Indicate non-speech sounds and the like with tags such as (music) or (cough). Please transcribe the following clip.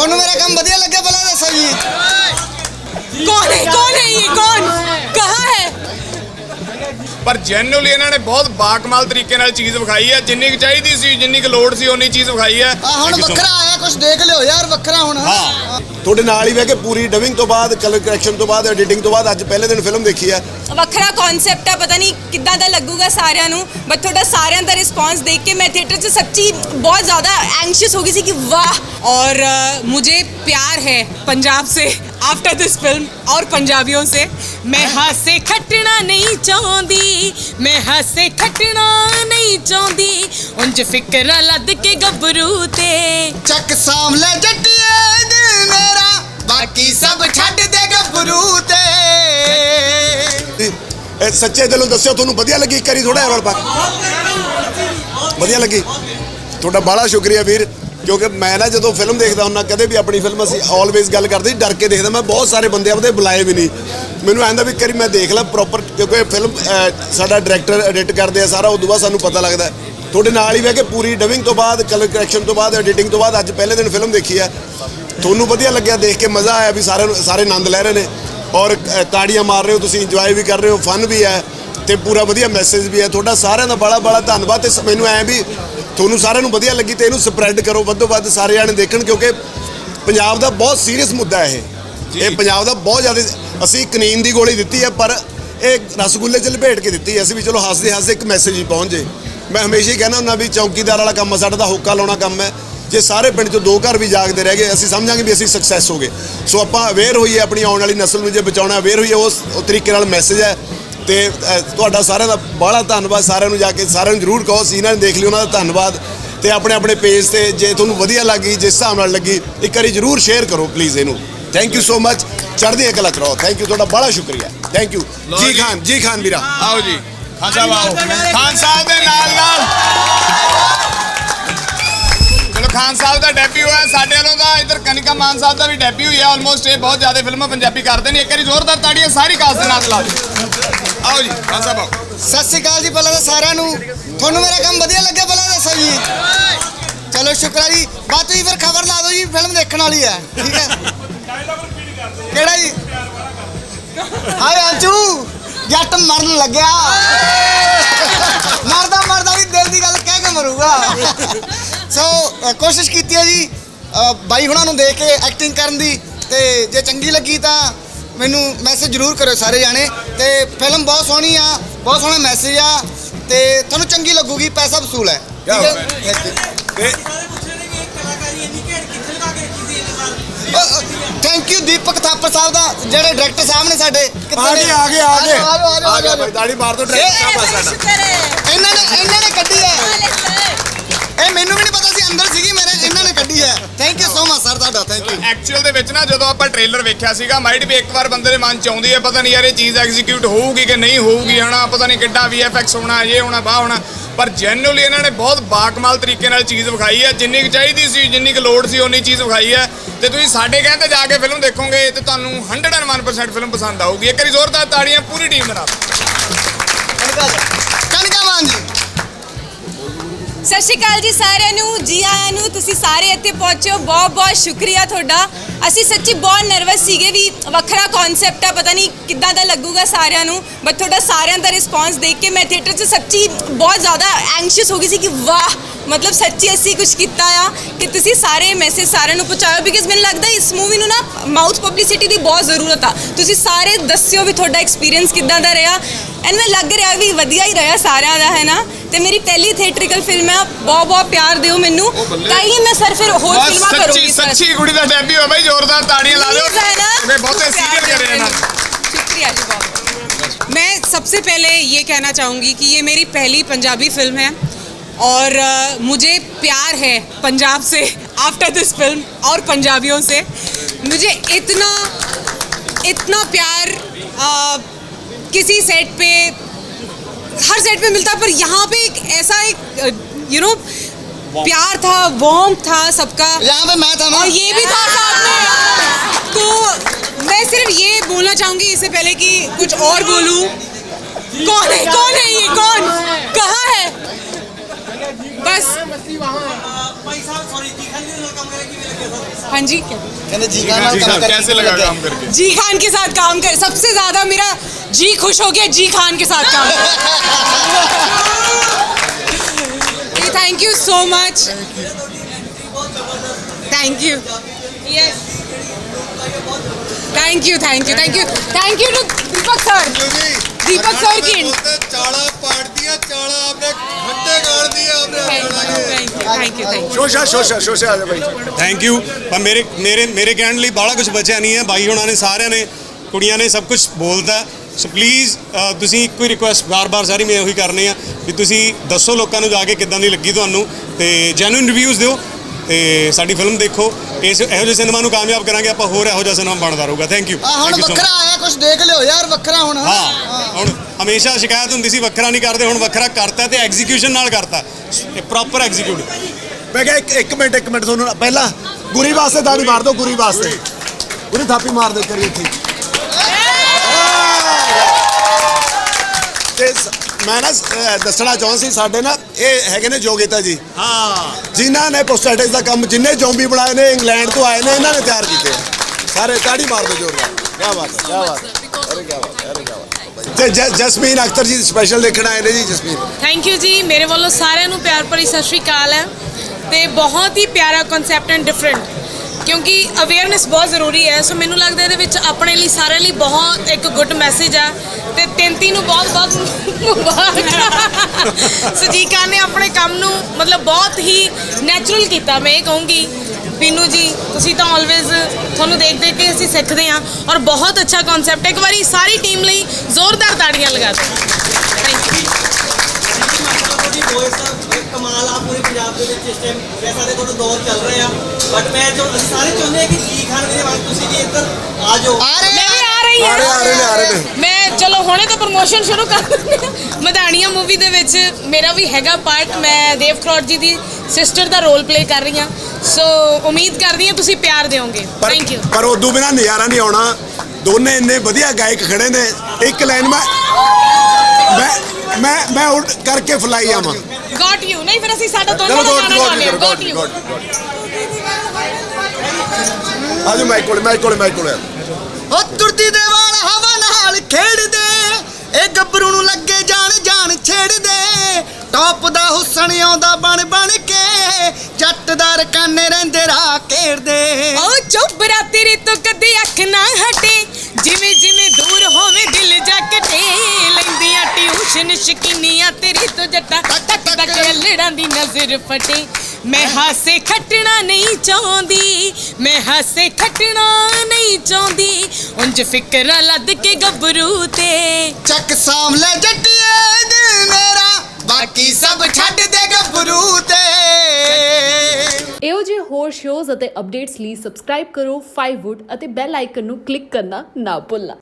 ਤੁਹਾਨੂੰ ਮੇਰਾ ਕੰਮ ਵਧੀਆ ਲੱਗਿਆ ਪਹਿਲਾਂ ਦੱਸੋ ਜੀ। ਕੌਣ ਹੈ ਕੌਣ ਹੈ ਇਹ ਕੌਣ? ਕਹਾਂ ਹੈ? ਪਰ ਜੈਨੂਲੀ ਇਹਨਾਂ ਨੇ ਬਹੁਤ ਬਾਕਮਾਲ ਤਰੀਕੇ ਨਾਲ ਚੀਜ਼ ਵਿਖਾਈ ਹੈ। ਜਿੰਨੀ ਕੁ ਚਾਹੀਦੀ ਸੀ ਜਿੰਨੀ ਕੁ ਲੋੜ ਸੀ ਓਨੀ ਚੀਜ਼ ਵਿਖਾਈ ਹੈ। ਹੁਣ ਵੱਖਰਾ ਆਇਆ ਕੁਝ ਦੇਖ ਲਿਓ ਯਾਰ ਵੱਖਰਾ ਹੁਣ ਹਾਂ। ਤੁਹਾਡੇ ਨਾਲ ਹੀ ਬਹਿ ਕੇ ਪੂਰੀ ਡਬਿੰਗ ਤੋਂ ਬਾਅਦ ਕਲਰ ਕਰੈਕਸ਼ਨ ਤੋਂ ਬਾਅਦ ਐਡੀਟਿੰਗ ਤੋਂ ਬਾਅਦ ਅੱਜ ਪਹਿਲੇ ਦਿਨ ਫਿਲਮ ਦੇਖੀ ਹੈ ਵੱਖਰਾ ਕਨਸੈਪਟ ਆ ਪਤਾ ਨਹੀਂ ਕਿੱਦਾਂ ਦਾ ਲੱਗੂਗਾ ਸਾਰਿਆਂ ਨੂੰ ਬਟ ਤੁਹਾਡਾ ਸਾਰਿਆਂ ਦਾ ਰਿਸਪਾਂਸ ਦੇਖ ਕੇ ਮੈਂ ਥੀਏਟਰ 'ਚ ਸੱਚੀ ਬਹੁਤ ਜ਼ਿਆਦਾ ਐਂਗਸ਼ੀਅਸ ਹੋ ਗਈ ਸੀ ਕਿ ਵਾਹ और अ, मुझे प्यार है पंजाब से आफ्टर दिस फिल्म और पंजाबियों से मैं हासे खटना नहीं चाहती मैं हासे खटना नहीं चाहती उंज फिक्र लद के गबरू ते ਚੱਕ ਸਾਂਭ ਲੈ ਜੱਟੀਏ ਦਿਲ ਮੇਰਾ ਬਾਕੀ ਸਭ ਛੱਡ ਦੇ ਗੱਭਰੂ ਤੇ ਇਹ ਸੱਚੇ ਦਿਲੋਂ ਦੱਸਿਓ ਤੁਹਾਨੂੰ ਵਧੀਆ ਲੱਗੀ ਇੱਕ ਵਾਰੀ ਥੋੜਾ ਐਵਰ ਪਾ ਵਧੀਆ ਲੱਗੀ ਤੁਹਾਡਾ ਬੜਾ ਸ਼ੁਕਰੀਆ ਵੀਰ ਕਿਉਂਕਿ ਮੈਂ ਨਾ ਜਦੋਂ ਫਿਲਮ ਦੇਖਦਾ ਹੁੰਦਾ, ਕਦੇ ਵੀ ਆਪਣੀ ਫਿਲਮ ਅਸੀਂ ਆਲਵੇਜ਼ ਗੱਲ ਕਰਦੇ, ਡਰ ਕੇ ਦੇਖਦਾ। ਮੈਂ ਬਹੁਤ ਸਾਰੇ ਬੰਦੇ ਆਪਦੇ ਬੁਲਾਏ ਵੀ ਨਹੀਂ। ਮੈਨੂੰ ਐਂਦਾ ਵੀ ਕਰੀ ਮੈਂ ਦੇਖ ਲਾਂ ਪ੍ਰੋਪਰ ਕਿਉਂਕਿ ਫਿਲਮ ਸਾਡਾ ਡਾਇਰੈਕਟਰ ਐਡਿਟ ਕਰਦੇ ਆ ਸਾਰਾ, ਉਦੋਂ ਬਾਅਦ ਸਾਨੂੰ ਪਤਾ ਲੱਗਦਾ। ਤੁਹਾਡੇ ਨਾਲ ਹੀ ਬਹਿ ਕੇ ਪੂਰੀ ਡਬਿੰਗ ਤੋਂ ਬਾਅਦ ਕਲਰ ਕਰੈਕਸ਼ਨ ਤੋਂ ਬਾਅਦ ਐਡੀਟਿੰਗ ਤੋਂ ਬਾਅਦ, ਅੱਜ ਪਹਿਲੇ ਦਿਨ ਫਿਲਮ ਦੇਖੀ ਹੈ ਤੁਹਾਨੂੰ ਵਧੀਆ ਲੱਗਿਆ, ਦੇਖ ਕੇ ਮਜ਼ਾ ਆਇਆ ਵੀ ਸਾਰਿਆਂ ਨੂੰ ਸਾਰੇ ਆਨੰਦ ਲੈ ਰਹੇ ਨੇ। ਔਰ ਤਾੜੀਆਂ ਮਾਰ ਰਹੇ ਹੋ ਤੁਸੀਂ ਇੰਜੋਏ ਵੀ ਕਰ ਰਹੇ ਹੋ ਫਨ ਵੀ ਹੈ। ਤੇ ਪੂਰਾ ਵਧੀਆ ਮੈਸੇਜ ਵੀ ਹੈ। ਤੁਹਾਡਾ ਸਾਰਿਆਂ ਦਾ ਬੜਾ ਬੜਾ ਧੰਨਵਾਦ। ਤੇ ਸ- ਮੈਨੂੰ ਐ ਵੀ ਤੁਹਾਨੂੰ ਸਾਰਿਆਂ ਨੂੰ ਵਧੀਆ ਲੱਗੀ ਤੇ ਇਹਨੂੰ ਸਪਰੈਡ ਕਰੋ ਵੱਧੋ ਵੱਧ ਸਾਰੇ ਜਾਣੇ ਦੇਖਣ ਕਿਉਂਕਿ ਪੰਜਾਬ ਦਾ ਬਹੁਤ ਸੀਰੀਅਸ ਮੁੱਦਾ ਹੈ ਇਹ। ਇਹ ਪੰਜਾਬ ਦਾ ਬਹੁਤ ਜ਼ਿਆਦਾ ਅਸੀਂ ਕਨੀਨ ਦੀ ਗੋਲੀ ਦਿੱਤੀ ਹੈ ਪਰ ਇਹ ਰਸਗੁੱਲੇ ਚ ਲਪੇਟ ਕੇ ਦਿੱਤੀ ਹੈ। ਅਸੀਂ ਵੀ ਚਲੋ ਹੱਸਦੇ ਹੱਸਦੇ ਇੱਕ ਮੈਸੇਜ ਹੀ ਪਹੁੰਚ ਜੇ ਮੈਂ ਹਮੇਸ਼ਾ ਹੀ ਕਹਿੰਦਾ ਹੁੰਦਾ ਵੀ ਚੌਕੀਦਾਰ ਵਾਲਾ ਕੰਮ ਆ, ਸਾਡਾ ਤਾਂ ਹੋਕਾ ਲਾਉਣਾ ਕੰਮ ਹੈ। ਜੇ ਸਾਰੇ ਪਿੰਡ ਚੋਂ ਦੋ ਘਰ ਵੀ ਜਾਗਦੇ ਰਹਿ ਗਏ ਅਸੀਂ ਸਮਝਾਂਗੇ ਵੀ ਅਸੀਂ ਸਕਸੈਸ ਹੋ ਗਏ। ਸੋ ਆਪਾਂ ਅਵੇਅਰ ਹੋਈਏ ਆਪਣੀ ਆਉਣ ਵਾਲੀ ਨਸਲ ਨੂੰ ਜੇ ਬਚਾਉਣਾ ਅਵੇਅਰ ਹੋਈਏ ਉਸ ਉਹ ਤਰੀਕੇ ਨਾਲ ਮੈਸੇਜ ਹੈ। ਤੇ ਅ, ਤੁਹਾਡਾ ਸਾਰਿਆਂ ਦਾ ਬੜਾ ਧੰਨਵਾਦ। ਸਾਰਿਆਂ ਨੂੰ ਜਾ ਕੇ ਸਾਰਿਆਂ ਨੂੰ ਜਰੂਰ ਕਹੋ ਸੀਨਾ ਨੇ ਦੇਖ ਲਿਓ ਉਹਨਾਂ ਦਾ ਧੰਨਵਾਦ। ਤੇ ਆਪਣੇ ਆਪਣੇ ਪੇਜ ਤੇ ਜੇ ਤੁਹਾਨੂੰ ਵਧੀਆ ਲੱਗੀ ਜਿਸ ਹਿਸਾਬ ਨਾਲ ਲੱਗੀ ਇੱਕ ਵਾਰੀ ਜਰੂਰ ਸ਼ੇਅਰ ਕਰੋ ਪਲੀਜ਼ ਇਹਨੂੰ। ਥੈਂਕ ਯੂ ਸੋ ਮਚ ਚੜ੍ਹਦੀ ਕਲਾ ਚ ਰਹੋ। ਥੈਂਕ ਯੂ ਤੁਹਾਡਾ ਬੜਾ ਸ਼ੁਕਰੀਆ। ਥੈਂਕ ਯੂ ਲਓ ਜੀ ਜੀ। ਖਾਨ ਜੀ ਖਾਨ ਵੀਰਾ। ਆਓ ਜੀ। ਖਾਨ ਸਾਹਿਬ ਆਓ ਖਾਨ ਸਾਹਿਬ ਦੇ ਨਾਲ ਨਾਲ। ਖਾਨ ਸਾਹਿਬ ਦਾ ਡੈਬਿਊ ਹੈ ਸਾਡੇ ਵੱਲੋਂ ਤਾਂ ਇੱਧਰ ਕਨਿਕਾ ਮਾਨ ਸਾਹਿਬ ਦਾ ਵੀ ਡੈਬਿਊ ਹੈ ਆਲਮੋਸਟ ਇਹ ਬਹੁਤ ਜ਼ਿਆਦਾ ਫਿਲਮਾਂ ਪੰਜਾਬੀ ਕਰਦੇ ਨੇ। ਇੱਕ ਵਾਰੀ ਜ਼ੋਰਦਾਰ ਤਾੜੀਆਂ, ਸਾਰੀ ਕਾਸਟ ਦੇ ਨਾਲ ਲਾ ਦਿਓ। ਆਓ ਜੀ, ਖਾਨ ਸਾਹਿਬ ਆਓ। ਸਤਿ ਸ਼੍ਰੀ ਅਕਾਲ ਜੀ ਪਹਿਲਾਂ ਤਾਂ ਸਾਰਿਆਂ ਨੂੰ। ਤੁਹਾਨੂੰ ਮੇਰਾ ਕੰਮ ਵਧੀਆ ਲੱਗਿਆ ਪਹਿਲਾਂ ਦੱਸੋ ਜੀ ਚਲੋ, ਸ਼ੁਕਰਾ ਜੀ। ਬਾਅਦ ਤੁਸੀਂ ਫਿਰ ਖਬਰ ਲਾ ਦਿਓ ਜੀ, ਫਿਲਮ ਦੇਖਣ ਵਾਲੀ ਹੈ। ਠੀਕ ਹੈ? ਕਿਹੜਾ ਜੀ? ਹਾਏ ਅੰਜੂ ਜੱਟ ਮਰਨ ਲੱਗਿਆ। ਸੋ ਕੋਸ਼ਿਸ਼ ਕੀਤੀ ਹੈ ਜੀ ਬਾਈ ਹੁਣਾਂ ਨੂੰ ਦੇਖ ਕੇ ਐਕਟਿੰਗ ਕਰਨ ਦੀ ਤੇ ਜੇ ਚੰਗੀ ਲੱਗੀ ਤਾਂ ਮੈਨੂੰ ਮੈਸੇਜ ਜ਼ਰੂਰ ਕਰਿਓ ਸਾਰੇ ਜਾਣੇ। ਤੇ ਫਿਲਮ ਬਹੁਤ ਸੋਹਣੀ ਆ ਬਹੁਤ ਸੋਹਣਾ ਮੈਸੇਜ ਆ ਤੇ ਤੁਹਾਨੂੰ ਚੰਗੀ ਲੱਗੂਗੀ ਪੈਸਾ ਵਸੂਲ ਹੈ। ਠੀਕ ਹੈ? Thank you. ਤੇ ਥੈਂਕ ਯੂ ਦੀਪਕ ਥਾਪਰ ਸਾਹਿਬ ਦਾ ਜਿਹੜੇ ਡਾਇਰੈਕਟਰ ਸਾਹਿਬ ਨੇ ਸਾਡੇ ਕਿੱਥੇ ਆ? ਗਏ ਆ ਗਏ ਆ ਗਏ। ਆ। ਭਾਈ ਤਾੜੀ ਮਾਰ ਦੋ ਡਾਇਰੈਕਟ ਸਾਹਿਬ ਆ ਸਾਡਾ। ਇਹਨਾਂ ਮਚ ਸਰ ਤੁਹਾਡਾ ਥੈਂਕ ਯੂ ਐਕਚੁਅਲ ਦੇ ਵਿੱਚ ਨਾ ਜਦੋਂ ਆਪਾਂ ਟ੍ਰੇਲਰ ਵੇਖਿਆ ਸੀਗਾ ਮਾਈਟ ਵੀ ਇੱਕ ਵਾਰ ਬੰਦੇ ਦੇ ਮਨ ਚ ਆਉਂਦੀ ਹੈ ਪਤਾ ਨਹੀਂ ਯਾਰ ਇਹ ਚੀਜ਼ ਐਗਜ਼ੀਕਿਊਟ ਹੋਊਗੀ ਕਿ ਨਹੀਂ ਹੋਊਗੀ ਹਨਾ? ਪਤਾ ਨਹੀਂ ਕਿੱਡਾ VFX ਹੋਣਾ ਇਹ ਹੋਣਾ ਬਾਹ ਹੋਣਾ। ਪਰ ਜੈਨੂਅਲੀ ਇਹਨਾਂ ਨੇ ਬਹੁਤ ਬਾਕਮਾਲ ਤਰੀਕੇ ਨਾਲ ਚੀਜ਼ ਵਿਖਾਈ ਹੈ। ਜਿੰਨੀ ਕੁ ਚਾਹੀਦੀ ਸੀ ਜਿੰਨੀ ਕੁ ਲੋੜ ਸੀ ਉਨੀ ਚੀਜ਼ ਵਿਖਾਈ ਹੈ। ਤੇ ਤੁਸੀਂ ਸਾਡੇ ਕਹਿੰਦੇ ਜਾ ਕੇ ਫਿਲਮ ਦੇਖੋਗੇ ਤੇ ਤੁਹਾਨੂੰ 101% ਫਿਲਮ ਪਸੰਦ ਆਊਗੀ। ਇੱਕ ਵਾਰੀ ਜ਼ੋਰਦਾਰ ਤਾੜੀਆਂ ਪੂਰੀ ਟੀਮ ਨਾਲ। ਜੀ ਸਤਿ ਸ਼੍ਰੀ ਅਕਾਲ ਜੀ ਸਾਰਿਆਂ ਨੂੰ, ਜੀ ਆਇਆਂ ਨੂੰ, ਤੁਸੀਂ ਸਾਰੇ ਇੱਥੇ ਪਹੁੰਚੇ। ਹੋ ਬਹੁਤ ਬਹੁਤ ਸ਼ੁਕਰੀਆ ਤੁਹਾਡਾ। ਅਸੀਂ ਸੱਚੀ ਬਹੁਤ ਨਰਵਸ ਸੀਗੇ ਵੀ ਵੱਖਰਾ ਕਨਸੈਪਟ ਆ ਪਤਾ ਨਹੀਂ ਕਿੱਦਾਂ ਦਾ ਲੱਗੂਗਾ ਸਾਰਿਆਂ ਨੂੰ ਬਟ ਤੁਹਾਡਾ ਸਾਰਿਆਂ ਦਾ ਰਿਸਪਾਂਸ ਦੇਖ ਕੇ ਮੈਂ ਥੀਏਟਰ 'ਚ ਸੱਚੀ ਬਹੁਤ ਜ਼ਿਆਦਾ ਐਂਗਸ਼ੀਅਸ ਹੋ ਗਈ ਸੀ ਕਿ ਵਾਹ ਮਤਲਬ ਸੱਚੀ ਅਸੀਂ ਕੁਝ ਕੀਤਾ ਆ ਕਿ ਤੁਸੀਂ ਸਾਰੇ ਮੈਸੇਜ ਸਾਰਿਆਂ ਨੂੰ ਪਹੁੰਚਾਓ ਬਿਕਾਜ਼ ਮੈਨੂੰ ਲੱਗਦਾ ਇਸ ਮੂਵੀ ਨੂੰ ਨਾ ਮਾਊਥ ਪਬਲਿਸਿਟੀ ਦੀ ਬਹੁਤ ਜ਼ਰੂਰਤ ਆ। ਤੁਸੀਂ ਸਾਰੇ ਦੱਸਿਓ ਵੀ ਤੁਹਾਡਾ ਐਕਸਪੀਰੀਅੰਸ ਕਿੱਦਾਂ ਦਾ ਰਿਹਾ ਐਂਡ ਮੈਨੂੰ ਲੱਗ ਰਿਹਾ ਵੀ ਵਧੀਆ ਹੀ ਰਿਹਾ ਸਾਰਿਆਂ ਦਾ ਹੈ ਨਾ? ਤੇ ਮੇਰੀ ਪਹਿਲੀ ਥੀਏਟ੍ਰਿਕਲ ਫਿਲਮ ਹੈ ਬਹੁਤ ਬਹੁਤ ਪਿਆਰ ਦਿਓ ਮੈਨੂੰ। ਤਾਂ ਹੀ ਮੈਂ ਸਰ ਫਿਰ ਹੋਰ ਫਿਲਮਾਂ ਕਰੂੰਗੀ ਸੱਚੀ ਕੁੜੀ ਦਾ ਡੈਬਿਊ ਹੈ ਬਾਈ जोरदार ताड़ियाँ ला दो बहुत सीरियल कर रहे हैं शुक्रिया जी बहुत मैं सबसे पहले ये कहना चाहूँगी कि ये मेरी पहली पंजाबी फ़िल्म है और मुझे प्यार है पंजाब से आफ्टर दिस फ़िल्म और पंजाबियों से। मुझे इतना इतना प्यार आ, किसी सेट पे हर सेट पे मिलता पर यहाँ पे एक ऐसा एक यू नो प्यार था वॉम था सबका। यहाँ पे मैं था ना। और ये भी था साथ में। तो मैं सिर्फ़ ये बोलना चाहूँगी इससे पहले कि कुछ और बोलूँ। कौन है कौन है ये कौन? कहाँ है? बस। हाँ जी क्या? जी खान कैसे लगा काम करके? जी खान के साथ काम कर सबसे ज़्यादा मेरा जी खुश हो गया जी खान के साथ काम (laughs) thank you so much thank you yes thank you thank you thank you thank you to Deepak sir Deepak sir की ਚਾਲਾ ਪਾੜਦੀਆਂ ਚਾਲਾ ਆਪਣੇ ਖੱਟੇ ਗਾਲਦੀਆਂ ਆਪਣੇ thank you thank you thank you ਸ਼ੋਸ਼ਾ ਸ਼ੋਸ਼ਾ ਸ਼ੋਸ਼ਾ ਆ ਜਾ ਬਾਈ ਥੈਂਕ ਯੂ ਪਰ ਮੇਰੇ ਮੇਰੇ ਮੇਰੇ ਕਹਿਣ ਲਈ ਬਾਹਲਾ ਕੁਝ ਬਚਿਆ ਨਹੀਂ ਹੈ ਬਾਈ ਹੁਣਾਂ ਨੇ ਸਾਰਿਆਂ ਨੇ ਕੁੜੀਆਂ ਨੇ ਸਭ ਕੁਝ ਬੋਲਤਾ ਸੋ ਪਲੀਜ਼ ਤੁਸੀਂ ਇੱਕੋ ਹੀ ਰਿਕੁਐਸਟ ਬਾਰ-ਬਾਰ ਸਾਰੀ ਮੈਂ ਉਹੀ ਕਰਨੀ ਆ ਵੀ ਤੁਸੀਂ ਦੱਸੋ ਲੋਕਾਂ ਨੂੰ ਜਾ ਕੇ ਕਿੱਦਾਂ ਦੀ ਲੱਗੀ ਤੁਹਾਨੂੰ ਤੇ ਜੈਨੂਇਨ ਰਿਵਿਊਜ਼ ਦਿਓ ਤੇ ਸਾਡੀ ਫਿਲਮ ਦੇਖੋ। ਇਸ ਇਹੋ ਜਿਹੇ ਸਿਨੇਮਾ ਨੂੰ ਕਾਮਯਾਬ ਕਰਾਂਗੇ ਆਪਾਂ ਹੋਰ ਇਹੋ ਜਿਹਾ ਸਿਨੇਮਾ ਬਣਦਾ ਰਹੂਗਾ। ਥੈਂਕ ਯੂ ਆ ਹੁਣ ਵੱਖਰਾ ਆਇਆ ਕੁਝ ਦੇਖ ਲਿਓ ਯਾਰ ਵੱਖਰਾ ਹੁਣ ਹਾਂ ਹੁਣ ਹਮੇਸ਼ਾ ਸ਼ਿਕਾਇਤ ਹੁੰਦੀ ਸੀ ਵੱਖਰਾ ਨਹੀਂ ਕਰਦੇ ਹੁਣ ਵੱਖਰਾ ਕਰਤਾ ਤੇ ਐਗਜ਼ੀਕਿਊਸ਼ਨ ਨਾਲ ਕਰਤਾ। ਪ੍ਰੋਪਰ ਐਗਜ਼ੀਕਿਊਟ ਮੈਂ ਕਿਹਾ ਇੱਕ ਇੱਕ ਮਿੰਟ ਇੱਕ ਮਿੰਟ ਤੁਹਾਨੂੰ ਪਹਿਲਾਂ ਗੁਰੀ ਵਾਸਤੇ ਦਾੜੀ ਮਾਰ ਦਿਓ ਗੁਰੀ ਵਾਸਤੇ। ਗੁਰੀ ਥਾਪੀ ਮਾਰ ਦੇ ਕਰੀ ਇੱਥੇ। ਤੇ ਸ- ਮੈਂ ਨਾ ਅਹ, ਦੱਸਣਾ ਚਾਹੁੰਦਾ ਸੀ ਸਾਡੇ ਨਾ ਇਹ ਹੈਗੇ ਨੇ ਜੋਗਿਤਾ ਜੀ। ਹਾਂ। ਜਿਨ੍ਹਾਂ ਨੇ ਪ੍ਰੋਸਟੇਟਿਕ ਦਾ ਕੰਮ ਜਿੰਨੇ ਜ਼ੋਂਬੀ ਬਣਾਏ ਨੇ ਇੰਗਲੈਂਡ ਤੋਂ ਆਏ ਨੇ ਇਹਨਾਂ ਨੇ ਤਿਆਰ ਕੀਤੇ ਆ। ਸਾਰੇ ਤਾੜੀ ਮਾਰ ਦਿਓ ਜ਼ੋਰਦਾਰ ਕੀ ਬਾਤ ਹੈ ਕੀ ਬਾਤ ਹੈ। ਅਰੇ ਕੀ ਬਾਤ ਹੈ ਅਰੇ ਕੀ ਬਾਤ ਹੈ। ਤੇ ਜਸਮੀਨ ਅਖਤਰ ਜੀ ਸਪੈਸ਼ਲ ਦੇਖਣ ਆਏ ਨੇ ਜੀ ਜਸਮੀਨ। ਥੈਂਕ ਯੂ ਜੀ ਮੇਰੇ ਵੱਲੋਂ ਸਾਰਿਆਂ ਨੂੰ ਪਿਆਰ ਭਰੀ ਸਤਿ ਸ਼੍ਰੀ ਅਕਾਲ ਹੈ। ਤੇ ਬਹੁਤ ਹੀ ਪਿਆਰਾ ਕਨਸੈਪਟ ਐਂਡ ਡਿਫਰੈਂਟ ਕਿਉਂਕਿ ਅਵੇਅਰਨੈਸ ਬਹੁਤ ਜ਼ਰੂਰੀ ਹੈ। ਸੋ ਮੈਨੂੰ ਲੱਗਦਾ ਇਹਦੇ ਵਿੱਚ ਆਪਣੇ ਲਈ, ਸਾਰਿਆਂ ਲਈ ਬਹੁਤ ਇੱਕ ਗੁੱਡ ਮੈਸੇਜ ਆ। ਤੇ 33 ਨੂੰ ਬਹੁਤ ਬਹੁਤ ਮੁਬਾਰਕਾਂ। ਸਜੀਕਾ ਨੇ ਆਪਣੇ ਕੰਮ ਨੂੰ ਮਤਲਬ ਬਹੁਤ ਹੀ ਨੈਚੁਰਲ ਕੀਤਾ, ਮੈਂ ਇਹ ਕਹੂੰਗੀ। ਪੀਨੂ ਜੀ, ਤੁਸੀਂ ਤਾਂ ਆਲਵੇਜ਼ ਤੁਹਾਨੂੰ ਦੇਖ ਦੇਖ ਕੇ ਅਸੀਂ ਸਿੱਖਦੇ ਹਾਂ ਔਰ ਬਹੁਤ ਅੱਛਾ ਕਨਸੈਪਟ ਹੈ। ਇੱਕ ਵਾਰੀ ਸਾਰੀ ਟੀਮ ਲਈ ਜ਼ੋਰਦਾਰ ਤਾੜੀਆਂ ਲਗਾ ਦਿਓ। ਥੈਂਕ ਯੂ ਦੀ ਵੌਇਸ ਕਮਾਲ ਆ ਪੂਰੇ ਪੰਜਾਬ ਦੇ ਵਿੱਚ ਇਸ ਟਾਈਮ ਵੈਸਾ ਦੇ ਕੋਲ ਦੌਰ ਚੱਲ ਰਿਹਾ ਬਟ ਮੈਂ ਜੋ ਅਸੀਂ ਸਾਰੇ ਚਾਹੁੰਦੇ ਹਾਂ ਕਿ ਜੀ ਖਾਨ ਦੇ ਵਾਂਗ ਤੁਸੀਂ ਵੀ ਇੱਧਰ ਆ ਜਾਓ। ਆ ਰਹੇ ਮੈਂ ਵੀ ਆ ਰਹੀ ਆ। ਰਹੇ ਆ ਰਹੇ ਨੇ ਆ ਰਹੇ ਨੇ। ਮੈਂ ਚਲੋ ਹੁਣੇ ਤਾਂ ਪ੍ਰਮੋਸ਼ਨ ਸ਼ੁਰੂ ਕਰ ਦਿੰਦੇ ਹਾਂ। ਮਧਾਣੀਆਂ ਮੂਵੀ ਦੇ ਵਿੱਚ ਮੇਰਾ ਵੀ ਹੈਗਾ ਪਾਰਟ ਮੈਂ ਦੇਵ ਖਰੋੜ ਜੀ ਦੀ ਸਿਸਟਰ ਦਾ ਰੋਲ ਪਲੇ ਕਰ ਰਹੀ ਹਾਂ। ਸੋ ਉਮੀਦ ਕਰਦੀ ਹਾਂ ਤੁਸੀਂ ਪਿਆਰ ਦਿਓਗੇ। ਪਰ ਥੈਂਕ ਯੂ ਪਰ ਉਦੋਂ ਬਿਨਾ ਨਜ਼ਾਰਾ ਨਹੀਂ ਆਉਣਾ। ਦੋਨੇ ਇੰਨੇ ਵਧੀਆ ਗਾਇਕ ਖੜੇ ਨੇ। ਇੱਕ ਲਾਈਨ ਮੈਂ ਉਲਟ ਕਰਕੇ ਫਲਾਈ ਆਵਾਂ। ਗॉट ਯੂ ਨਹੀਂ ਫਿਰ ਅਸੀਂ ਸਾਡਾ ਦੋਨੋਂ ਦਾ ਗਾਣਾ ਹਾਂ ਗੋਡ ਗॉट ਯੂ ਆਜੋ ਮਾਈਕ ਕੋਲੇ ਮਾਈਕ ਕੋਲੇ ਮਾਈਕ ਕੋਲੇ ਉਹ ਤੁਰਦੀ ਦੇ ਵਾਲ ਹਵਾ ਨਾਲ ਖੇਡਦੇ। ਇਹ ਗੱਭਰੂ ਨੂੰ ਲੱਗੇ ਜਾਣ ਜਾਣ ਛੇੜਦੇ। ਟੌਪ ਦਾ ਹੁਸਨ ਆਉਂਦਾ ਬਣ ਬਣ ਕੇ। ਜੱਟ ਦਾ ਰਕਾਨੇ ਰਹਿੰਦੇ ਰਾਹ ਘੇਰਦੇ। ਓ ਚੋਬਰਾ ਤੇਰੇ ਤੋਂ ਕਦੇ ਅੱਖ ਨਾ ਹਟੇ। ਜਿਵੇਂ ਜਿਵੇਂ ਦੂਰ ਹੋਵੇ ਦਿਲ ਟਿਊਸ਼ਨ ਸ਼ਕੀਨੀਆਂ ਤੇਰੀ ਤੋਂ ਜੱਟਾ ਟਕ ਟਕ ਲੜਾਂ ਦੀ ਨਜ਼ਰ ਫਟੇ। ਮੈਂ ਹਾਸੇ ਖੱਟਣਾ ਨਹੀਂ ਚਾਹੁੰਦੀ। ਮੈਂ ਹਾਸੇ ਖੱਟਣਾ ਨਹੀਂ ਚਾਹੁੰਦੀ। ਉਂਝ ਫਿਕਰਾਂ ਲੱਦ ਕੇ ਗੱਭਰੂ ਤੇ। ਚੱਕ ਸਾਹਮਣੇ ਜੱਟੀਏ ਦਿਲ ਮੇਰਾ ਬਾਕੀ ਸਭ ਛੱਡ ਦੇ ਗੱਭਰੂ ਤੇ। ਇਹੋ ਜਿਹੇ ਹੋਰ ਸ਼ੋਜ਼ ਅਤੇ ਅਪਡੇਟਸ ਲਈ ਸਬਸਕ੍ਰਾਈਬ ਕਰੋ 5wood ਅਤੇ ਬੈਲ ਆਈਕਨ ਨੂੰ ਕਲਿੱਕ ਕਰਨਾ ਨਾ ਭੁੱਲਣਾ।